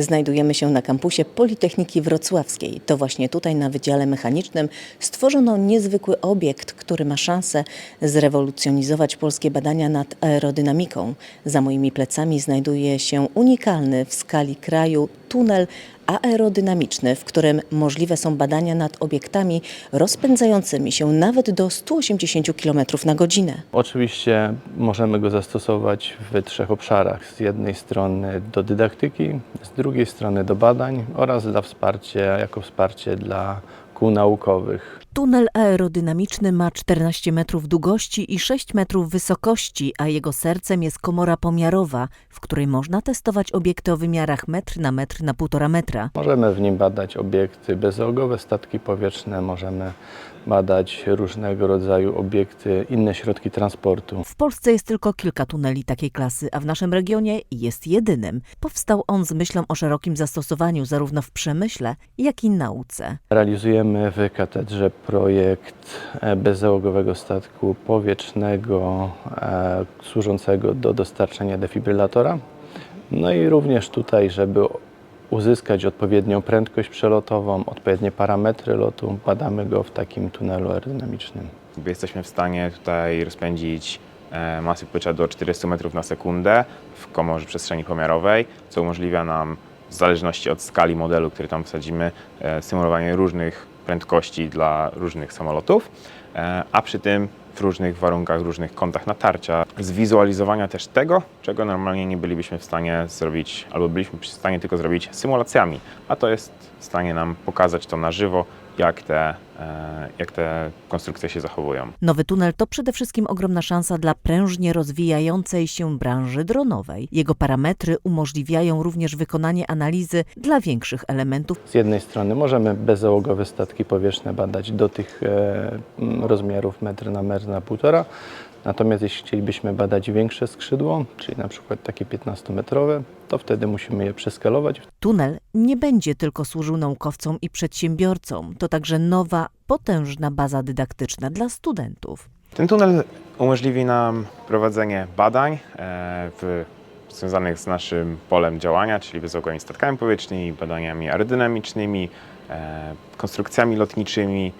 Znajdujemy się na kampusie Politechniki Wrocławskiej. To właśnie tutaj na Wydziale Mechanicznym stworzono niezwykły obiekt, który ma szansę zrewolucjonizować polskie badania nad aerodynamiką. Za moimi plecami znajduje się unikalny w skali kraju tunel aerodynamiczny, w którym możliwe są badania nad obiektami rozpędzającymi się nawet do 180 km na godzinę. Oczywiście możemy go zastosować w trzech obszarach. Z jednej strony do dydaktyki, z drugiej strony do badań oraz dla wsparcia, jako wsparcie dla kół naukowych. Tunel aerodynamiczny ma 14 metrów długości i 6 metrów wysokości, a jego sercem jest komora pomiarowa, w której można testować obiekty o wymiarach metr na metr na półtora metra. Możemy w nim badać obiekty bezzałogowe, statki powietrzne, możemy badać różnego rodzaju obiekty, inne środki transportu. W Polsce jest tylko kilka tuneli takiej klasy, a w naszym regionie jest jedynym. Powstał on z myślą o szerokim zastosowaniu zarówno w przemyśle, jak i nauce. Realizujemy w katedrze projekt bezzałogowego statku powietrznego e, służącego do dostarczenia defibrylatora. No i również tutaj, żeby uzyskać odpowiednią prędkość przelotową, odpowiednie parametry lotu, badamy go w takim tunelu aerodynamicznym. Jesteśmy w stanie tutaj rozpędzić e, masy powietrza do 400 metrów na sekundę w komorze przestrzeni pomiarowej, co umożliwia nam w zależności od skali modelu, który tam wsadzimy, e, symulowanie różnych prędkości dla różnych samolotów, e, a przy tym w różnych warunkach, różnych kątach natarcia, zwizualizowania też tego, czego normalnie nie bylibyśmy w stanie zrobić, albo byliśmy w stanie tylko zrobić symulacjami, a to jest w stanie nam pokazać to na żywo, jak te, jak te konstrukcje się zachowują. Nowy tunel to przede wszystkim ogromna szansa dla prężnie rozwijającej się branży dronowej. Jego parametry umożliwiają również wykonanie analizy dla większych elementów Z jednej strony możemy bezzałogowe statki powietrzne badać do tych e, rozmiarów metr na metr na półtora, natomiast jeśli chcielibyśmy badać większe skrzydło, czyli na przykład takie 15-metrowe, to wtedy musimy je przeskalować. Tunel nie będzie tylko służył naukowcom i przedsiębiorcom, to także nowa, potężna baza dydaktyczna dla studentów. Ten tunel umożliwi nam prowadzenie badań e, w, związanych z naszym polem działania, czyli wysokomi statkami powietrznymi, badaniami aerodynamicznymi, e, konstrukcjami lotniczymi,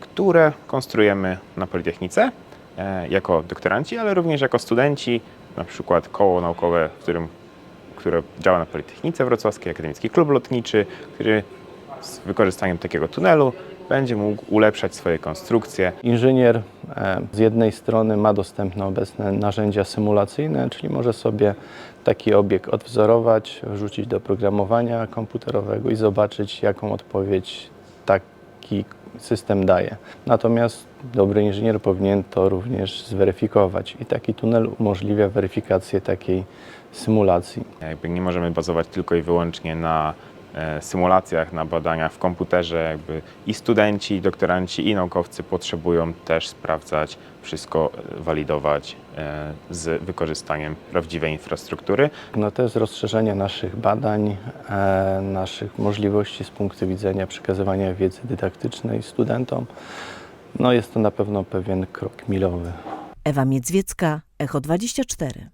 które konstruujemy na Politechnice e, jako doktoranci, ale również jako studenci, na przykład koło naukowe, w którym, które działa na Politechnice Wrocławskiej, Akademicki Klub Lotniczy, który z wykorzystaniem takiego tunelu będzie mógł ulepszać swoje konstrukcje, Inżynier e, z jednej strony ma dostępne obecne narzędzia symulacyjne, czyli może sobie taki obiekt odwzorować, wrzucić do programowania komputerowego i zobaczyć, jaką odpowiedź taki system daje. Natomiast dobry inżynier powinien to również zweryfikować i taki tunel umożliwia weryfikację takiej symulacji. Jakby nie możemy bazować tylko i wyłącznie na symulacjach, na badaniach w komputerze. Jakby I studenci, i doktoranci, i naukowcy potrzebują też sprawdzać wszystko, e, walidować e, z wykorzystaniem prawdziwej infrastruktury. No to jest rozszerzenie naszych badań, e, naszych możliwości z punktu widzenia przekazywania wiedzy dydaktycznej studentom. No jest to na pewno pewien krok milowy. Ewa Miedzwiecka, Echo 24.